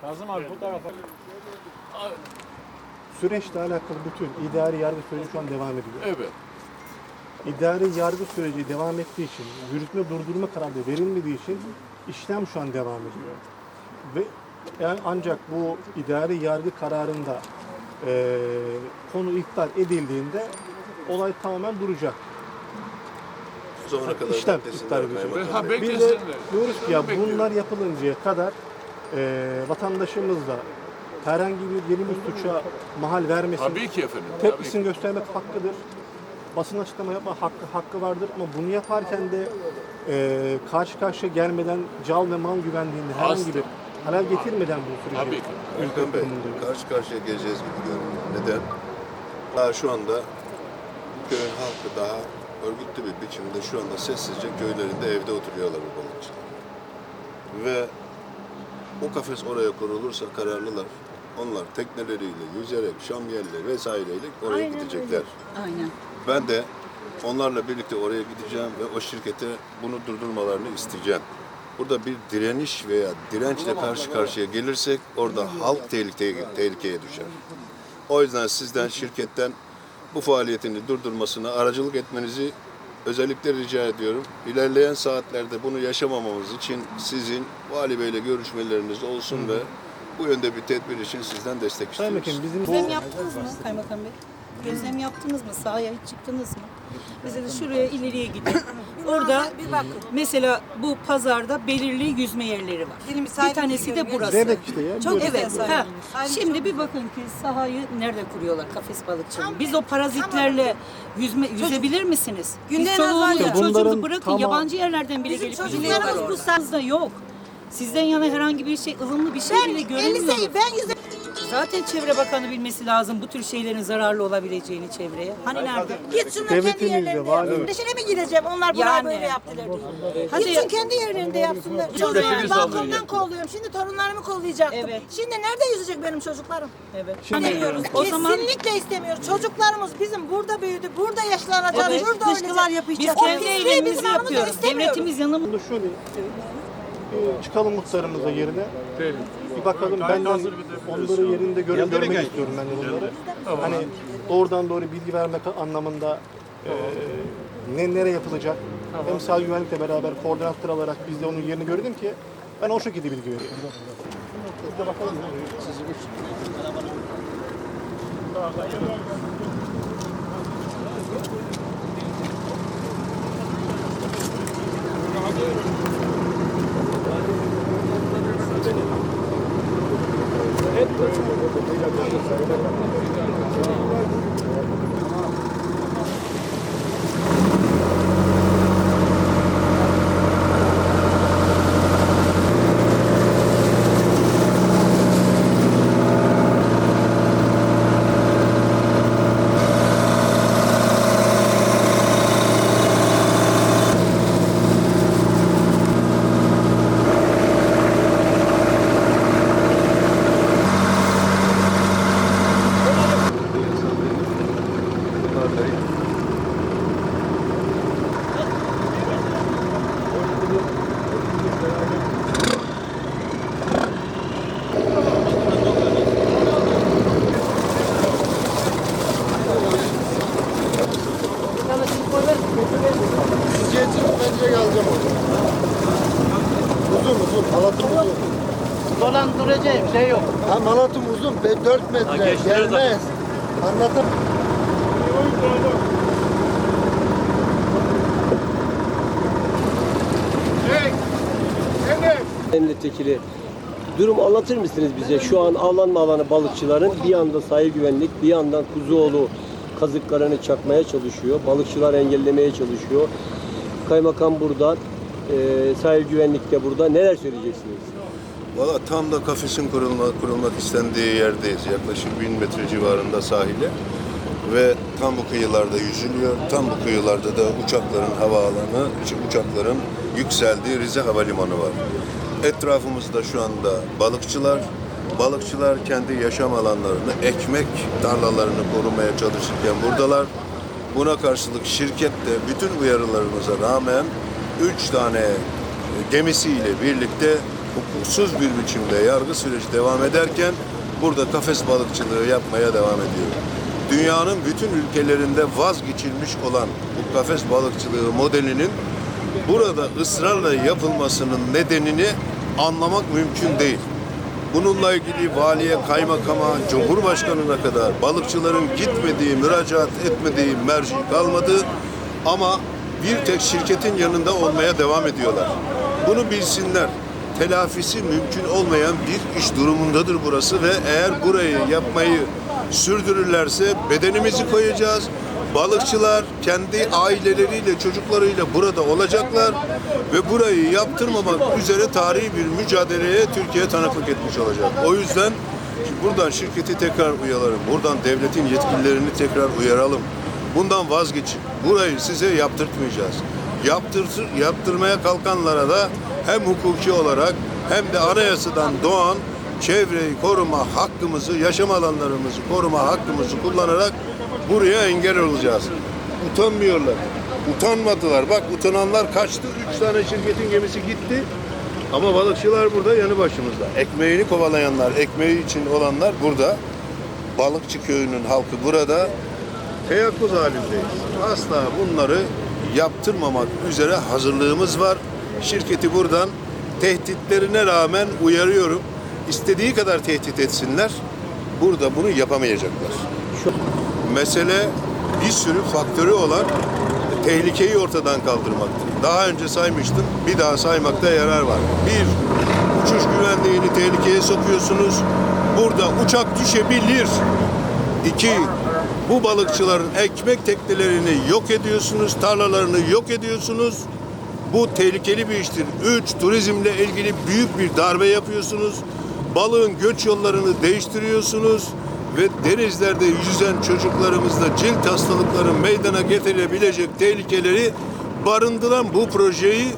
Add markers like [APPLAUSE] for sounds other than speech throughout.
Kazım abi bu tarafa. Süreçle alakalı bütün idari yargı süreci şu an devam ediyor. Evet. İdari yargı süreci devam ettiği için, yürütme durdurma kararı verilmediği için işlem şu an devam ediyor. Ve yani ancak bu idari yargı kararında eee, konu iptal edildiğinde olay tamamen duracak. Zamana kadar İşlem iptal edilecek. Ha. Bir de Beklesinler. diyoruz ki ya Bekliyorum. bunlar yapılıncaya kadar eee vatandaşımız da herhangi bir yeni bir suça mahal vermesin. Tabii ki efendim. tabii ki. tepkisini göstermek hakkıdır. Basın açıklama yapma hakkı, hakkı vardır ama bunu yaparken de e, karşı karşıya gelmeden cal ve mal güvenliğini herhangi Asla. bir halel getirmeden bu süreci Tabii ki. Erkan Bey, karşı karşıya geleceğiz gibi görünüyor. Neden? Daha şu anda köyün halkı daha örgütlü bir biçimde şu anda sessizce köylerinde evde oturuyorlar bu balıkçılar. Ve o kafes oraya kurulursa kararlılar. Onlar tekneleriyle, yüzerek, şamyelle vesaireyle oraya gidecekler. Aynen. Ben de onlarla birlikte oraya gideceğim ve o şirkete bunu durdurmalarını isteyeceğim. Burada bir direniş veya dirençle karşı karşıya gelirsek orada halk tehlikeye, tehlikeye düşer. O yüzden sizden şirketten bu faaliyetini durdurmasına aracılık etmenizi özellikle rica ediyorum. İlerleyen saatlerde bunu yaşamamamız için sizin vali beyle görüşmeleriniz olsun ve bu yönde bir tedbir için sizden destek Sayın istiyoruz. Bakanım bizim bu Gözlem yaptınız mı Kaymakam Bey? Gözlem yaptınız mı? Sahaya hiç çıktınız mı? Mesela şuraya ileriye gidin. [CLEARS THROAT] Orada mesela bu pazarda belirli yüzme yerleri var. Benim Bir sahibim tanesi de görüyorum. burası. Demek işte ya. Çok böyle. Evet. Ha. sahibim. Şimdi bir bakın ki sahayı nerede kuruyorlar kafes balıkçılığı? Biz o parazitlerle yüzme yüzebilir misiniz? Günde Biz en az var çoluğunuzu ya. çocuğunuzu Bunların bırakın tamam- yabancı yerlerden bile Bizim gelip çocuklarımız yüzüyorlar bu orada. Sizde yok. Sizden yana herhangi bir şey, ılımlı bir şey bile. 50 ben yüzde Zaten Çevre Bakanı bilmesi lazım bu tür şeylerin zararlı olabileceğini çevreye. Hani nerede? git şunlar kendi Devletimizde yerlerinde var, yapsın. Peşine mi gideceğim? Onlar buna Yani. böyle yaptılar diye. Hadi- Gitsin kendi yerlerinde yapsınlar. Çocuğumu balkondan kolluyorum. Şimdi torunlarımı kollayacaktım. Evet. Şimdi nerede yüzecek benim çocuklarım? Evet. İstemiyoruz. O zaman Kesinlikle istemiyoruz. Çocuklarımız bizim burada büyüdü. Burada yaşlanacak. Evet. Burada Dışkılar oynayacak. biz O kendi pisliği aramızda yapıyoruz. istemiyoruz. Devletimiz yanımızda. Şöyle e, çıkalım muhtarımıza yerine. Bir bakalım ben de onları yerinde göre, görmek istiyorum ben de bunları. Hani doğrudan doğru bilgi vermek anlamında e, ne nereye yapılacak? Hem sağ güvenlikle beraber koordinatör alarak biz de onun yerini görelim ki ben o şekilde bilgi vereyim. Biz de bakalım. Uzun Gracias. Uzun, halatım uzun. Dolandıracağım şey yok. Hem halatım uzun, 4 metre, gelmez. Anlatım. milletvekili durum anlatır mısınız bize? Şu an avlanma alanı balıkçıların bir yanda sahil güvenlik, bir yandan Kuzuoğlu kazıklarını çakmaya çalışıyor. Balıkçılar engellemeye çalışıyor. Kaymakam burada, e, sahil güvenlik de burada. Neler söyleyeceksiniz? Valla tam da kafesin kurulma, kurulmak istendiği yerdeyiz. Yaklaşık 1000 metre civarında sahile. Ve tam bu kıyılarda yüzülüyor. Tam bu kıyılarda da uçakların havaalanı, uçakların yükseldiği Rize Havalimanı var. Etrafımızda şu anda balıkçılar. Balıkçılar kendi yaşam alanlarını, ekmek tarlalarını korumaya çalışırken buradalar. Buna karşılık şirket de bütün uyarılarımıza rağmen üç tane e, gemisiyle birlikte hukuksuz bir biçimde yargı süreci devam ederken burada kafes balıkçılığı yapmaya devam ediyor. Dünyanın bütün ülkelerinde vazgeçilmiş olan bu kafes balıkçılığı modelinin burada ısrarla yapılmasının nedenini anlamak mümkün değil. Bununla ilgili valiye, kaymakama, cumhurbaşkanına kadar balıkçıların gitmediği, müracaat etmediği merci kalmadı. Ama bir tek şirketin yanında olmaya devam ediyorlar. Bunu bilsinler. Telafisi mümkün olmayan bir iş durumundadır burası ve eğer burayı yapmayı sürdürürlerse bedenimizi koyacağız. Balıkçılar kendi aileleriyle, çocuklarıyla burada olacaklar ve burayı yaptırmamak üzere tarihi bir mücadeleye Türkiye tanıklık etmiş olacak. O yüzden buradan şirketi tekrar uyaralım, buradan devletin yetkililerini tekrar uyaralım. Bundan vazgeçin. Burayı size yaptırtmayacağız. Yaptırtır, yaptırmaya kalkanlara da hem hukuki olarak hem de anayasadan doğan çevreyi koruma hakkımızı, yaşam alanlarımızı koruma hakkımızı kullanarak buraya engel olacağız. Utanmıyorlar. Utanmadılar. Bak utananlar kaçtı. Üç tane şirketin gemisi gitti. Ama balıkçılar burada yanı başımızda. Ekmeğini kovalayanlar, ekmeği için olanlar burada. Balıkçı köyünün halkı burada. Teyakkuz halindeyiz. Asla bunları yaptırmamak üzere hazırlığımız var. Şirketi buradan tehditlerine rağmen uyarıyorum. İstediği kadar tehdit etsinler. Burada bunu yapamayacaklar. Mesele bir sürü faktörü olan tehlikeyi ortadan kaldırmaktır. Daha önce saymıştım. Bir daha saymakta yarar var. Bir, uçuş güvenliğini tehlikeye sokuyorsunuz. Burada uçak düşebilir. İki, bu balıkçıların ekmek teknelerini yok ediyorsunuz, tarlalarını yok ediyorsunuz. Bu tehlikeli bir iştir. Üç, turizmle ilgili büyük bir darbe yapıyorsunuz. Balığın göç yollarını değiştiriyorsunuz ve denizlerde yüzen çocuklarımızda cilt hastalıkları meydana getirebilecek tehlikeleri barındıran bu projeyi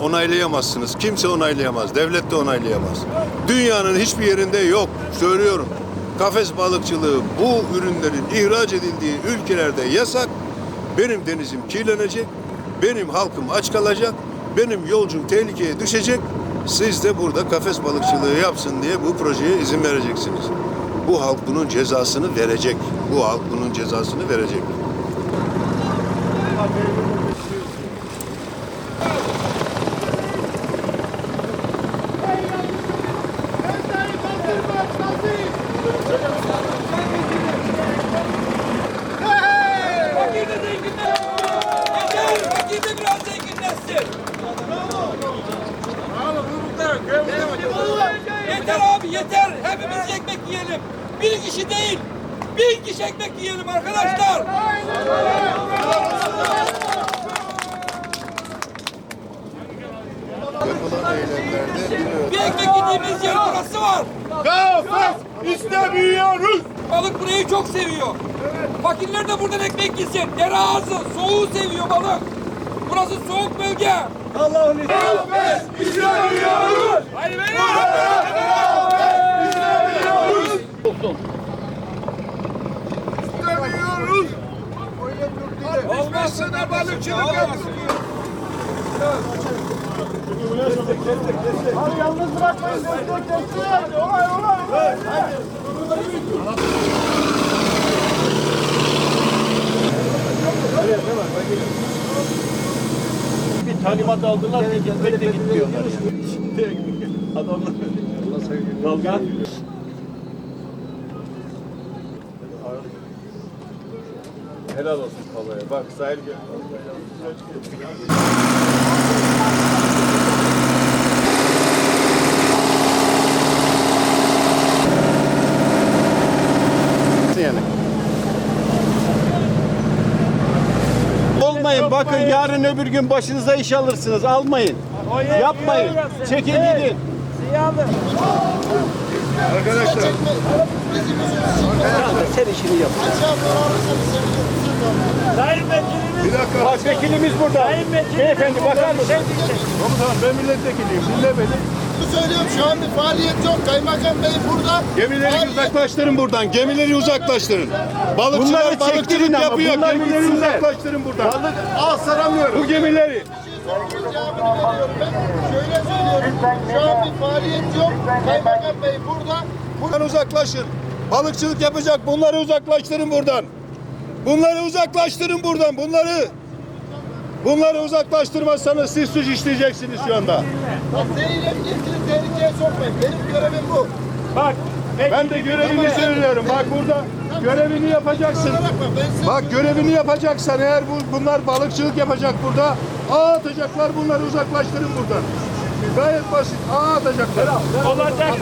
onaylayamazsınız. Kimse onaylayamaz. Devlet de onaylayamaz. Dünyanın hiçbir yerinde yok. Söylüyorum. Kafes balıkçılığı bu ürünlerin ihraç edildiği ülkelerde yasak. Benim denizim kirlenecek. Benim halkım aç kalacak. Benim yolcum tehlikeye düşecek. Siz de burada kafes balıkçılığı yapsın diye bu projeye izin vereceksiniz. Bu halk bunun cezasını verecek. Bu halk bunun cezasını verecek. Fakir de zenginleşsin. Yeter, fakir de biraz zenginleşsin. Yeter abi yeter. Hepimiz ekmek yiyelim. Bir kişi değil. Bin kişi ekmek yiyelim arkadaşlar. Yapılan eylemlerde Bir ekmek yediğimiz yer burası var. Kafes istemiyoruz. Balık burayı çok seviyor. Fakirler de buradan ekmek yesin. Dere ağzı, soğuğu seviyor balık. Burası soğuk bölge. Allah'ın izniyle. Kafes istemiyoruz. Hayır benim. İstemiyoruz. Olmazsa balıkçılık yapsın. Abi yalnız bırakmayın. Destek destek. Olay olay olay. Bir talimat aldılar ki gitmek de gitmiyorlar. Şimdi adamlar kavga Helal olsun kalaya. Bak sahil gel. yani. Olmayın bakın yarın öbür gün başınıza iş alırsınız almayın. Yapmayın. Çekin gidin. Arkadaşlar Sen işini yap. bir dakika. Bak vekilimiz burada. Beyefendi bakar mısın? Komutanım ben milletvekiliyim. Dinle beni. Söylüyorum şu an bir faaliyet yok. Kaymakam Bey burada. Gemileri Faaliyet- uzaklaştırın buradan. Gemileri uzaklaştırın. Balıkçılar balıkçılık yapıyor. Gemileri uzaklaştırın buradan. Balık al saramıyorum. Bu gemileri. Cevabını veriyorum ben. Şöyle söylüyorum. Şu an bir faaliyet yok. Kaymakam Bey burada. Buradan uzaklaşın. Balıkçılık yapacak. Bunları uzaklaştırın buradan. Bunları uzaklaştırın buradan. Bunları. Bunları uzaklaştırmazsanız siz suç işleyeceksiniz şu anda. Bak getirin tehlikeye sokmayın. Benim görevim bu. Bak. Ben de görevimi söylüyorum. Bak burada görevini yapacaksın. Bak görevini yapacaksan eğer bu, bunlar balıkçılık yapacak burada. Ağ atacaklar bunları uzaklaştırın buradan. Gayet basit. Ağ atacaklar. Olacak.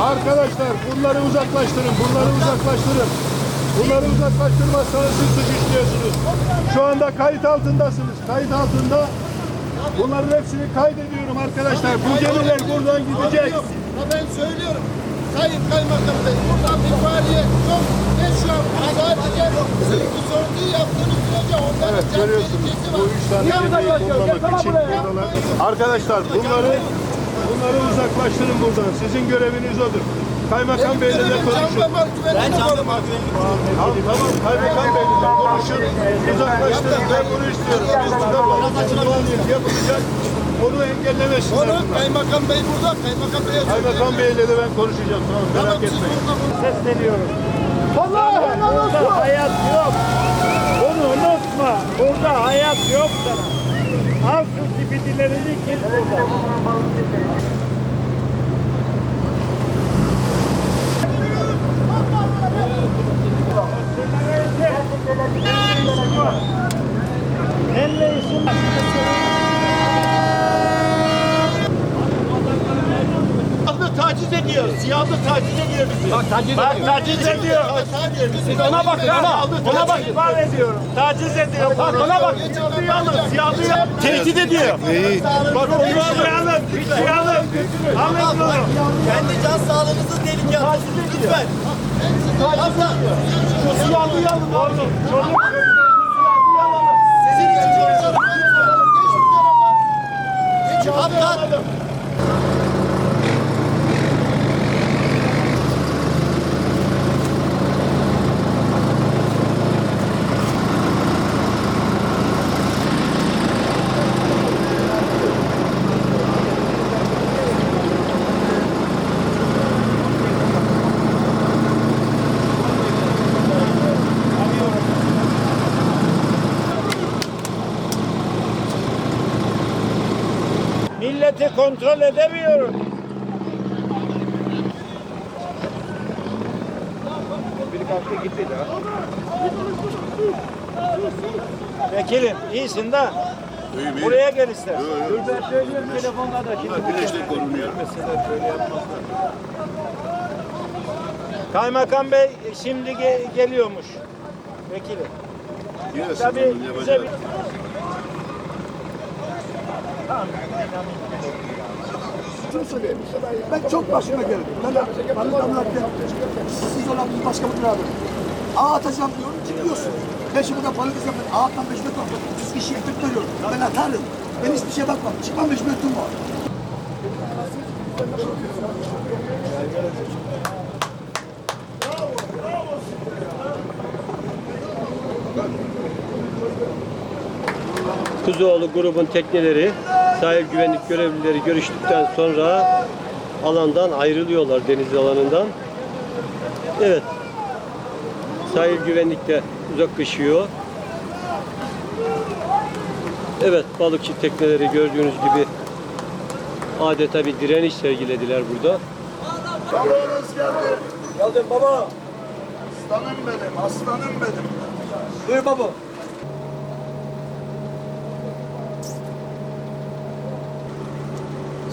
Arkadaşlar bunları uzaklaştırın. Bunları uzaklaştırın. Bunları uzaklaştırmazsanız siz suç işliyorsunuz. Şu anda kayıt altındasınız. Kayıt altında bunların hepsini kaydediyorum arkadaşlar. Bu gemiler buradan gidecek. Ha ben söylüyorum. Sayın Kaymakam Bey buradan faaliyet yok. Ve şu an bu sadece bu sorduğu yaptığınız sürece onların Evet can görüyorsunuz. tehlikesi Bu var. üç tane gemiyi kollamak için buradalar. Arkadaşlar bunları bunları uzaklaştırın buradan. Sizin göreviniz odur. Kaymakam Bey'le de konuşun. mal güvenliğini korumak. Tamam tamam Kaymakam Bey'le de konuşun. Uzaklaştırın. Ben bunu istiyorum. Biz burada balıkçılık yapılacak. Onu engellemesinler. Onu. Kaymakam Bey burada. Kaymakam Bey'e Kaymakam Bey'le de ben konuşacağım. Tamam merak etmeyin. Sesleniyorum. Burada hayat yok. Bunu unutma. Burada hayat yok sana. Al şu zibidilerini git buradan. Seninle işin var. Siyahlı taciz ediyor. Siyahlı taciz ediyor bizi. Bak taciz Bak taciz ediyor. Ona bak ona. Ona bak ihbar ediyorum. Taciz ediyor. Bak ona bak. Siyahlı alın. Siyahlı yap. Tehdit ediyor. Neyi? Bak onu alın. Alın. Alın bunu. Kendi can sağlığınızı tehlikeye atıyorsunuz. Lütfen. Şu siyahlıyı alın oğlum. Çocuk. Sizin için konuşalım. Geç kontrol edemiyorum. Biri kalktı gitti de. Vekilim iyisin de İyiyim, iyiyim. buraya gel ister. Yo, yo. Dur ben söylüyorum telefonda da şimdi. Güneşten korunuyor. Mesela böyle yapmazlar. Kaymakam Bey şimdi ge- geliyormuş. Vekilim. Yes, Tabii bize bir... Şunu söyleyeyim. Ben çok başıma geldim. Ben balık amlattım. Siz olan bir başka bir abi. Ağ atacağım diyorum, çıkıyorsun. Ben şimdi burada izlem, ben ağattan 5 metre atladım. 30 kişiye 40 veriyorum. Ben atarım. Ben hiçbir şeye bakmam. Çıkmam 5 metrem var. Kuzuoğlu grubun tekneleri sahil güvenlik görevlileri görüştükten sonra alandan ayrılıyorlar deniz alanından. Evet. Sahil güvenlik de uzaklaşıyor. Evet balıkçı tekneleri gördüğünüz gibi adeta bir direniş sergilediler burada. Babanız geldi. Geldim baba. Aslanım benim, aslanım benim. Buyur baba.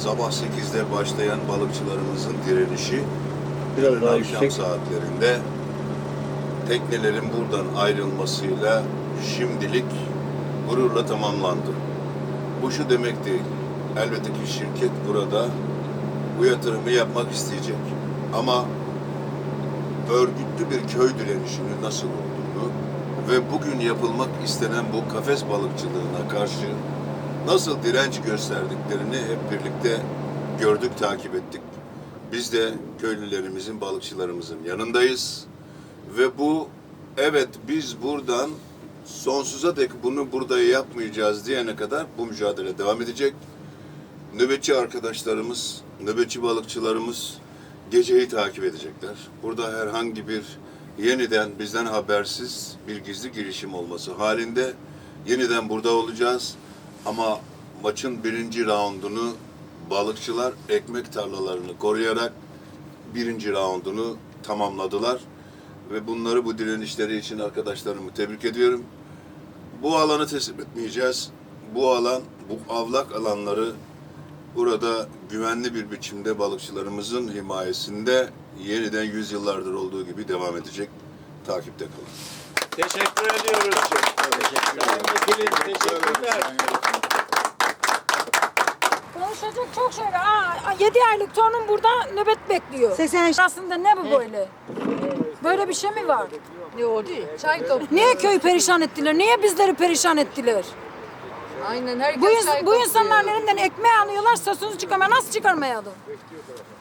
Sabah 8'de başlayan balıkçılarımızın direnişi Biraz daha akşam yüksek. saatlerinde teknelerin buradan ayrılmasıyla şimdilik gururla tamamlandı. Bu şu demek değil. Elbette ki şirket burada bu yatırımı yapmak isteyecek. Ama örgütlü bir köy direnişinin nasıl olduğunu ve bugün yapılmak istenen bu kafes balıkçılığına karşı nasıl direnç gösterdiklerini hep birlikte gördük, takip ettik. Biz de köylülerimizin, balıkçılarımızın yanındayız. Ve bu evet biz buradan sonsuza dek bunu burada yapmayacağız diyene kadar bu mücadele devam edecek. Nöbetçi arkadaşlarımız, nöbetçi balıkçılarımız geceyi takip edecekler. Burada herhangi bir yeniden bizden habersiz bir gizli girişim olması halinde yeniden burada olacağız. Ama maçın birinci raundunu balıkçılar ekmek tarlalarını koruyarak birinci raundunu tamamladılar. Ve bunları bu direnişleri için arkadaşlarımı tebrik ediyorum. Bu alanı teslim etmeyeceğiz. Bu alan, bu avlak alanları burada güvenli bir biçimde balıkçılarımızın himayesinde yeniden yüzyıllardır olduğu gibi devam edecek. Takipte kalın. Teşekkür ediyoruz. Teşekkürler. Teşekkürler. Konuşacak çok şey var. Aa, 7 aylık torunum burada nöbet bekliyor. 80 Aslında ne bu böyle? Böyle bir şey mi var? Yok değil. Çay top. Niye köyü perişan ettiler? Niye bizleri perişan ettiler? Aynen herkes Bu, ins- çay bu insanların elinden ekmeği alıyorlar, sesini çıkarmaya nasıl çıkarmayalım?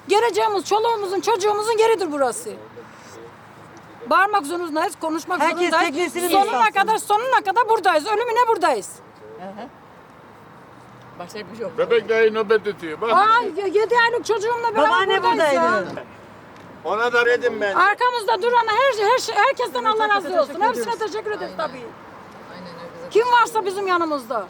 Geleceğimiz, çoluğumuzun, çocuğumuzun yeridir burası. Bağırmak zorundayız, konuşmak zorundayız. Sonuna kadar, sonuna kadar buradayız. Ölümüne buradayız. Başka bir şey yok. Bebekleri nöbet tutuyor. Bak. Aa, 7 aylık çocuğumla beraber buradayız ya. Ona da dedim ben. Arkamızda duran her, her herkesten Allah razı olsun. Hepsine teşekkür ederiz tabii. Kim varsa bizim yanımızda.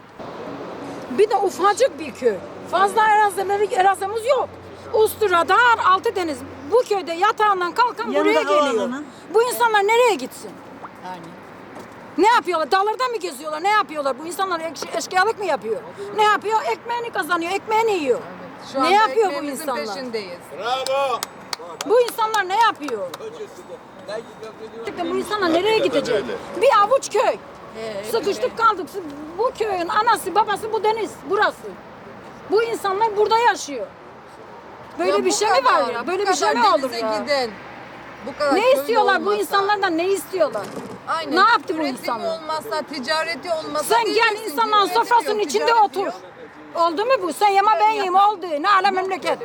Bir de ufacık bir köy. Fazla arazileri, arazimiz yok. Ustura, Dağar, Altı Deniz. Bu köyde yatağından kalkan buraya geliyor. Bu insanlar nereye gitsin? Ne yapıyorlar? Dağlarda mı geziyorlar? Ne yapıyorlar? Bu insanlar eş- eşkıyalık mı yapıyor? Ne yapıyor? Ekmeğini kazanıyor, ekmeğini yiyor. Şu Ne anda yapıyor bu ekmeğimizin insanlar? peşindeyiz. Bravo. Bu insanlar ne yapıyor? Gerçekten bu insanlar nereye gidecek? Bir avuç köy. Sıkıştık kaldık. Bu köyün anası babası bu deniz burası. Bu insanlar burada yaşıyor. Böyle Ya bir bu şey mi var kadar, ya? bu Böyle bir şey kadar mi olur denize ya? Giden, bu kadar Ne köylü istiyorlar bu olmasa, insanlardan ne istiyorlar? Aynen. Ne yaptı bu Üretimi insanlar? olmazsa, ticareti olmasa Sen gel diyeceksin ki insanların sofrasının yok, içinde ticaret otur. yok. Oldu mu bu? Sen yeme ben yiyeyim oldu. Ne ala memleket.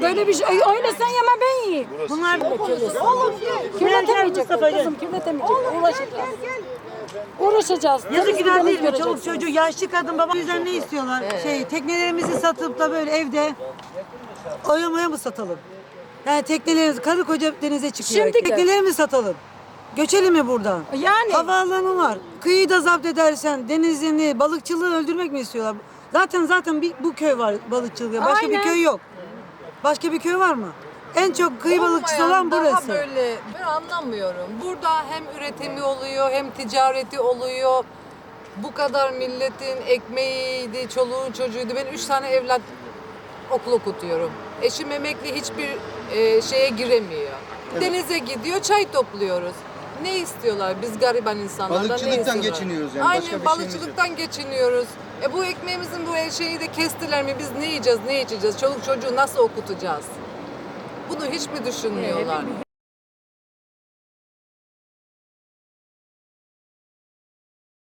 Böyle bir şey. Öyle sen yeme ben yiyeyim. Bunlar Oğlum kirletemeyecek kızım kirletemeyecek. Uğraşacağız. Uğraşacağız. Yazık günah değil mi? Çoluk çocuğu, yaşlı kadın, baba yüzden ne istiyorlar? Şey, teknelerimizi satıp da böyle evde oyamaya mı satalım? Yani teknelerimiz, karı koca denize çıkıyor. Şimdi teknelerimizi satalım. Göçelim mi buradan? Yani Havaalanı var. Kıyıyı da zapt edersen denizini, balıkçılığı öldürmek mi istiyorlar? Zaten zaten bir, bu köy var balıkçılığı. Başka Aynen. bir köy yok. Başka bir köy var mı? En çok kıyı balıkçısı Olmayan olan daha burası. böyle ben anlamıyorum. Burada hem üretimi oluyor hem ticareti oluyor. Bu kadar milletin ekmeğiydi, çoluğu çocuğuydu. Ben üç tane evlat okul okutuyorum. Eşim emekli hiçbir e, şeye giremiyor. Denize gidiyor, çay topluyoruz. Ne istiyorlar biz gariban insanlardan ne Balıkçılıktan istiyorlar? geçiniyoruz yani, Aynen başka bir şeyimiz yok. balıkçılıktan geçiniyoruz. E bu ekmeğimizin bu şeyi de kestiler mi biz ne yiyeceğiz, ne içeceğiz? Çoluk çocuğu nasıl okutacağız? Bunu hiç mi düşünmüyorlar?